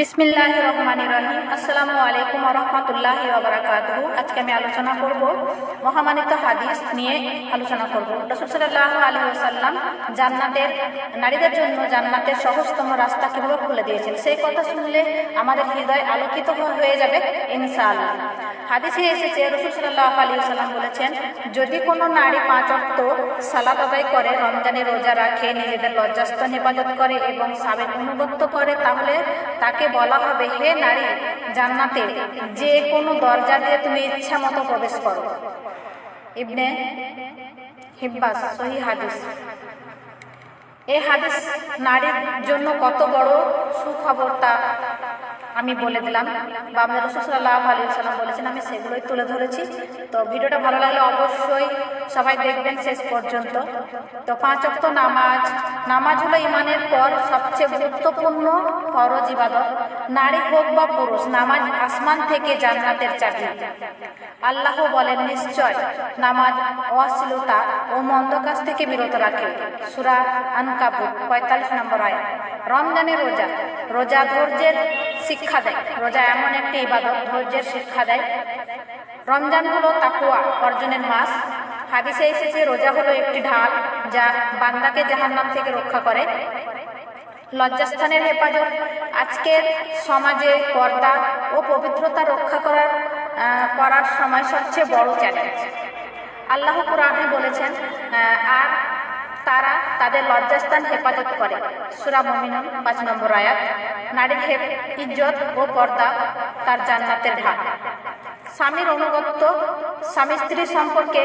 বিসমিল্লাহ রহমান রহিম আসসালামু আলাইকুম রহমতুল্লাহ ওবরাকাতুহু। আজকে আমি আলোচনা করব মহামানিত হাদিস নিয়ে আলোচনা করব। রসুল সাল্লাহ আলী সাল্লাম জান্নাতের, নারীদের জন্য জান্নাতের সহজতম রাস্তা কীভাবে খুলে দিয়েছেন, সেই কথা শুনলে আমাদের হৃদয় আলোকিত হয়ে যাবে ইনশাআল্লাহ। হাদিসে এসেছে, রসুল সাল্লাহ আলী সাল্লাম বলেছেন, যদি কোনো নারী পাঁচ অক্ত সালাত আদায় করে, রমজানে রোজা রাখে, নিজেদের লজ্জাস্থান হেফাজত করে এবং সাবেক অনুগত্য করে, তাহলে তাকে বলা হবে, হে নারী, জান্নাতে যে কোনো দরজা দিয়ে তুমি ইচ্ছা মতো প্রবেশ করো। ইবনে হিব্বাস সহি হাদিস। এ হাদিস নারীর জন্য কত বড় সুখবর তা আমি বলে দিলাম। বা আমাদের রসুল সাল্লাহ আলী সাল্লাম বলেছেন, আমি সেগুলোই তুলে ধরেছি। তো ভিডিওটা ভালো লাগলে অবশ্যই সবাই দেখবেন শেষ পর্যন্ত। তো পাঁচ অক্ত নামাজ। নামাজ হলো ইমানের পর সবচেয়ে গুরুত্বপূর্ণ ফরজ ইবাদত। নারী হোক বা পুরুষ, নামাজ আসমান থেকে জান্নাতের চাকরি আল্লাহ বলেন, নিশ্চয়, নামাজ অশ্লীলতা ও মন্দ কাজ থেকে বিরত রাখে। সুরা আনকাপুর পঁয়তাল্লিশ নম্বর আয় রমজানের রোজা রোজা ধৈর্যের শিক্ষা দেয়। রোজা এমন একটি ইবাদত, ধৈর্যের শিক্ষা দেয়। রমজান হলো তাকুয়া অর্জনের মাস। হাদিসে এসেছে, রোজা হলো একটি ঢাল যা বান্দাকে জাহান্নাম থেকে রক্ষা করে। লজ্জাস্থানের হেফাজত, আজকের সমাজে পর্দা ও পবিত্রতা রক্ষা করার করার সময় সবচেয়ে বড় চ্যালেঞ্জ আল্লাহ কোরআনে বলেছেন আর তারা তাদের লজ্জাস্থান হেফাজত করে। সুরা মমিনুন, পাঁচ নম্বর আয়াত, নারীর ইজ্জত ও পর্দা তার জান্নাতের ঢাক স্বামীর অনুগত্য, স্বামী স্ত্রী সম্পর্কে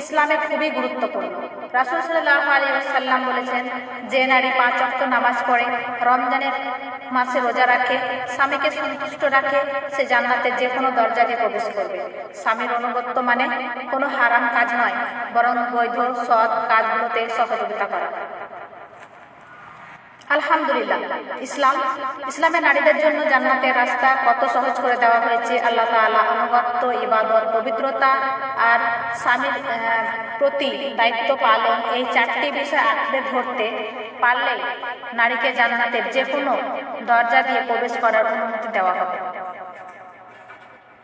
ইসলামে খুবই গুরুত্বপূর্ণ। রাসুল সাল্লাহ আলী সাল্লাম বলেছেন, যে নারী পাঁচ অক্ট নামাজ পড়ে, রমজানের মাসে রোজা রাখে, স্বামীকে সন্তুষ্ট রাখে, সে জান্নাতের যে কোনো দরজা দিয়ে প্রবেশ করবে। স্বামীর অনুগত্য মানে কোনো হারাম কাজ নয়, বরং বৈধ, সৎ কাজগুলোতে সহযোগিতা করা। আলহামদুলিল্লাহ। ইসলাম, ইসলামের নারীদের জন্য জান্নাতের রাস্তা কত সহজ করে দেওয়া হয়েছে, আল্লাহ তাআলা অনুগত্য ইবাদত, পবিত্রতা আর স্বামীর প্রতি দায়িত্ব পালন এই চারটি বিষয় আঁকড়ে ধরতে পারলে নারীকে জান্নাতের যে কোনো দরজা দিয়ে প্রবেশ করার অনুমতি দেওয়া হবে।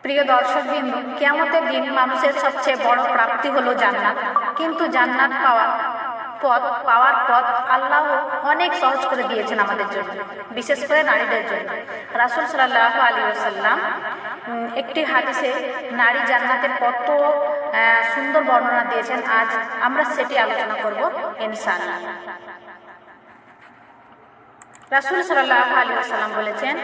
প্রিয় দর্শক বিন্দু, কেয়ামতের দিন মানুষের সবচেয়ে বড় প্রাপ্তি হলো জান্নাত। কিন্তু জান্নাত পাওয়া পথ, পাওয়ার পথ আল্লাহ অনেক সহজ করে দিয়েছেন আমাদের জন্য, বিশেষ করে নারীদের জন্য। রাসুল সাল্লাহ আলী আসাল্লাম একটি হাদিসে নারী জান্নাতের কত সুন্দর বর্ণনা দিয়েছেন, আজ আমরা সেটি আলোচনা করব ইনশাআল্লাহ। রাসুল সাল্লাহ আলী সাল্লাম বলেছেন,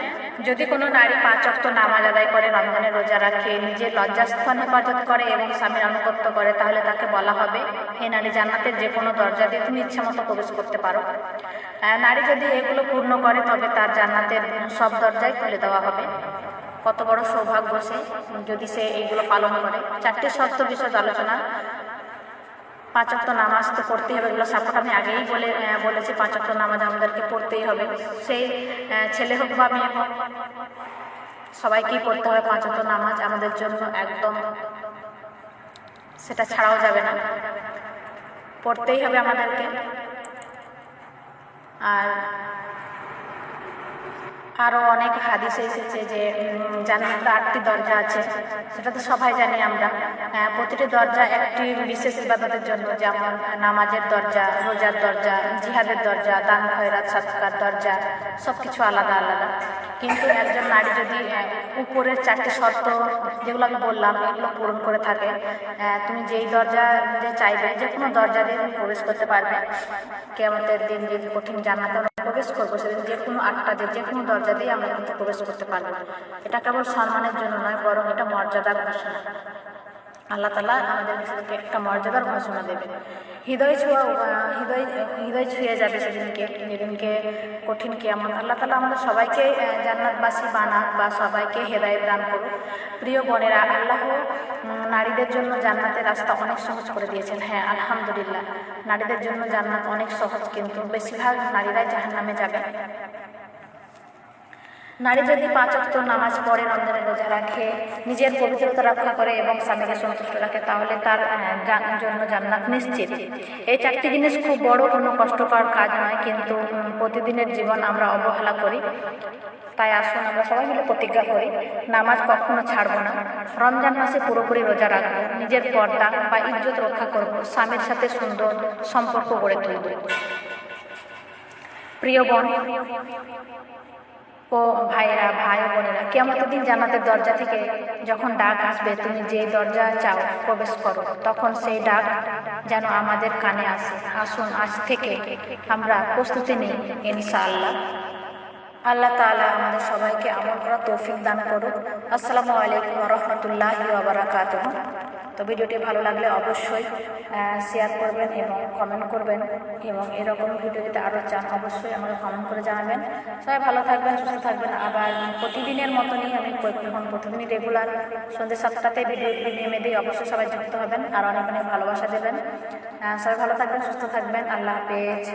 যদি কোনো নারী পাঁচ অক্ত নামাজ আদায় করে, রমজানের রোজা রাখে, নিজের লজ্জাস্থান হেফাজত করে এবং স্বামীর আনুগত্য করে, তাহলে তাকে বলা হবে, হে নারী জান্নাতের যে কোনো দরজা দিয়ে তুমি ইচ্ছা মতো প্রবেশ করতে পারো। নারী যদি এগুলো পূর্ণ করে, তবে তার জান্নাতের সব দরজাই খুলে দেওয়া হবে। কত বড় সৌভাগ্য সে, যদি সে এইগুলো পালন করে। চারটি শর্ত বিষয় আলোচনা। পাঁচ নামাজ তো পড়তেই হবে। এগুলো সাপোর্ট আমি আগেই বলে বলেছি পাঁচ নামাজ আমাদেরকে পড়তেই হবে। সেই ছেলে হোক বা মেয়ে হোক, সবাইকেই পড়তে হবে পাঁচ নামাজ আমাদের জন্য একদম। সেটা ছাড়াও যাবে না। পড়তেই হবে আমাদেরকে। আর আরও অনেক হাদিস এসেছে যে উম, জান্নাতের আটটি দরজা আছে সেটা তো সবাই জানি আমরা। আহ, প্রতিটি দরজা একটি বিশেষ ইবাদতের জন্য যেমন নামাজের দরজা রোজার দরজা জিহাদের দরজা দান খয়রাত সাতকার দরজা সব কিছু আলাদা আলাদা। কিন্তু একজন নারী যদি আহ, উপরের চারটি শর্ত যেগুলো আমি বললাম এগুলো পূরণ করে থাকে আহ, তুমি যেই দরজা যে চাইবে যে কোনো দরজা দিয়ে তুমি প্রবেশ করতে পারবে। কেমতের দিন যে কঠিন জান্নাতে আমরা প্রবেশ করব সেদিন যে কোনো আটটা দিয়ে, যে কোনো দরজা দিয়ে আমরা কিন্তু প্রবেশ করতে পারব। এটা কেবল সম্মানের জন্য নয়, বরং এটা মর্যাদার ঘোষণা। আল্লাহ তালা আমাদের একটা মর্যাদার ঘোষণা দেবে হৃদয় ছোঁয়া, হৃদয় হৃদয় ছুঁয়ে যাবে সেদিনকে, যেদিনকে কঠিন কেমন আল্লাহ তালা আমাদের সবাইকে জান্নাতবাসী বানাক বা সবাইকে হেদায় দান করুক। প্রিয় বোনেরা, আল্লাহ নারীদের জন্য জান্নাতের রাস্তা অনেক সহজ করে দিয়েছেন। হ্যাঁ আলহামদুলিল্লাহ। নারীদের জন্য জান্নাত অনেক সহজ, কিন্তু বেশিরভাগ নারীরাই জাহান্নামে যাবে। নারী যদি পাঁচ অক্ত নামাজ পড়ে রমজানের রোজা রাখে, নিজের পবিত্রতা রক্ষা করে এবং স্বামীকে সন্তুষ্ট রাখে, তাহলে তার জন্য জান্নাত নিশ্চিত। এই চারটি জিনিস খুব বড় কোনো কষ্টকর কাজ নয়, কিন্তু প্রতিদিনের জীবন আমরা অবহেলা করি। তাই আসুন আমরা সবাই মিলে প্রতিজ্ঞা করি, নামাজ কখনো ছাড়বো না। রমজান মাসে পুরোপুরি রোজা রাখব, নিজের পর্দা বা ইজ্জত রক্ষা করব, স্বামীর সাথে সুন্দর সম্পর্ক গড়ে তুলব। প্রিয় বোন ও ভাইয়েরা, ভাই বোনেরা কেমন দিন জান্নাতের দরজা থেকে যখন ডাক আসবে, তুমি যে দরজা চাও, প্রবেশ করো, তখন সেই ডাক যেন আমাদের কানে আসে। আসুন, আজ থেকে আমরা প্রস্তুতি নিই, ইনশাআল্লাহ। আল্লাহ তাআলা আমাদের সবাইকে আমল করা তৌফিক দান করুক। আসসালামু আলাইকুম রহমতুল্লাহি ওবরাকাতুহ তো ভিডিওটি ভালো লাগলে অবশ্যই শেয়ার করবেন এবং কমেন্ট করবেন। এবং এরকম ভিডিও যদি আরও চান, অবশ্যই আমাকে কমেন্ট করে জানাবেন। সবাই ভালো থাকবেন, সুস্থ থাকবেন। আবার প্রতিদিনের মতনই আমি এখন প্রতিদিনই রেগুলার সন্ধ্যে সাতটাতে ভিডিও ভিডিও মেয়েদের অবশ্যই সবাই যুক্ত হবেন। আর অনেক অনেক ভালোবাসা দেবেন। সবাই ভালো থাকবেন, সুস্থ থাকবেন। আল্লাহ হাফেজ।